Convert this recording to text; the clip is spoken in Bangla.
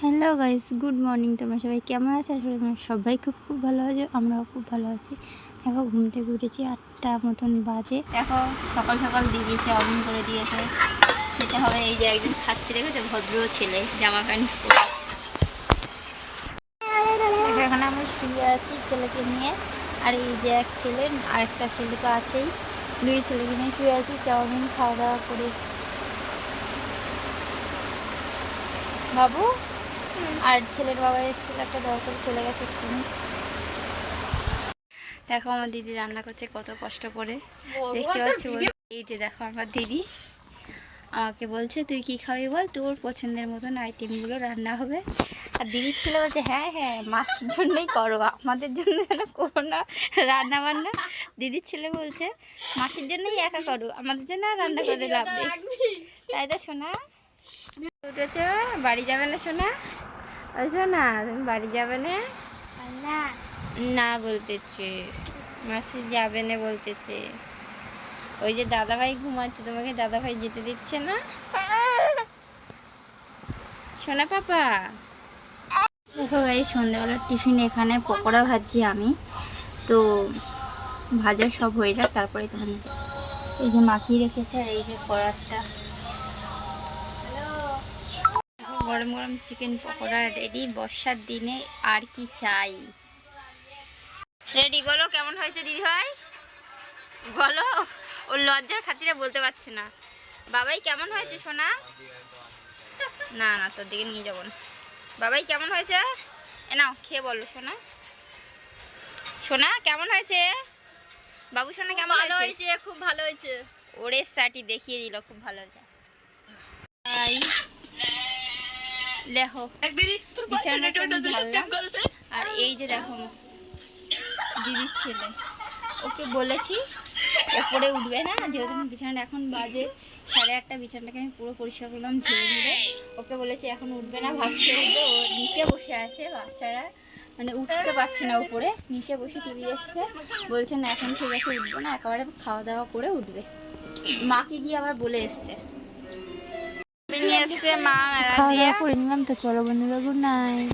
Hello guys good morning. তোমরা সবাই কেমন আছো? আসলে তোমরা সবাই খুব খুব ভালো আছো আমরাও খুব ভালো আছি। দেখো ঘুম থেকে উঠেছি আটটা মতন বাজে। দেখো সকাল সকাল দিদি চাউমিন করে দিয়েছে। খেতে হবে এই যে একজন খাচ্ছে দেখেছে? ভদ্র ছেলে জামা প্যান্ট দেখো, এখানে আমরা শুয়ে আছি ছেলেকে নিয়ে। আর এই যে এক ছেলে আরেকটা ছেলে তো আছেই। দুই ছেলেকে নিয়ে শুয়ে আছি চাউমিন খাওয়া দাওয়া করে। বাবু আর ছেলের বাবা এসেছিল একটা দরকার চলে গেছে এক্ষুনি। দেখো আমার দিদি রান্না করছে কত কষ্ট করে। দেখতে পাচ্ছি এই যে দেখো আমার দিদি। আমাকে বলছে তুই কি খাবি বল? তোর পছন্দের মতন আইটেমগুলো রান্না হবে। আর দিদির ছেলে বলছে হ্যাঁ হ্যাঁ মাসির জন্যই করো আমাদের জন্য যেন করো না রান্না বান্না। দিদির ছেলে বলছে মাসির জন্যই একা করো আমাদের জন্য আর রান্না করে লাভ নেই। তাই তো শোনা উঠেছ? বাড়ি যাবে না শোনা ওই শোনা তুমি বাড়ি যাবে না? না। না বলতেছে। মাসি যাবে না বলতেছে। ওই যে দাদাভাই ঘুমাচ্ছে তোমাকে দাদাভাই যেতে দিচ্ছে না? সোনা পাপা। দেখো এই সন্ধ্যাবেলার টিফিন এখানে পকোড়া ভাজছি আমি। তো ভাজা সব হয়ে যাক তারপরে তোমার এই যে মাখিয়ে রেখেছে আর এই যে কড়ারটা গরম গরম চিকেন পকোড়া রেডি বর্ষার দিনে আর কি চাই? রেডি বলো কেমন হয়েছে দিদি ভাই? বলো ও লজ্জার খাতিরে বলতে পারছে না। বাবাই কেমন হয়েছে সোনা? না না তোর দিকে নিয়ে যাব না। বাবাই কেমন হয়েছে? এ নাও খেয়ে বলো সোনা। সোনা কেমন হয়েছে? বাবু সোনা কেমন ভালো হয়েছে? খুব ভালো হয়েছে। ওরে সাটি দেখিয়ে দিল খুব ভালো হয়েছে। দেখো বিছানাটা আমি ঝাড়লাম আর এই যে দেখো দিদির ছেলে। ওকে বলেছি ওপরে উঠবে না যেহেতু আমি বিছানাটা এখন বাজে সাড়ে আটটা বিছানাটাকে আমি পুরো পরিষ্কার করলাম ঝেড়ে ঝুড়ে ওকে বলেছি এখন উঠবে না খেয়ে উঠবে ও নিচে বসে আছে বাচ্চারা মানে উঠতে পারছে না উপরে নিচে বসে টিভি দেখছে বলছে না এখন ঠিক আছে উঠবো না একেবারে খাওয়া দাওয়া করে উঠবে। মাকে গিয়ে আবার বলে এসছে। এসছে মা খাওয়া দাওয়া করে নিলাম তো চলো বন্ধুরা গুড নাইট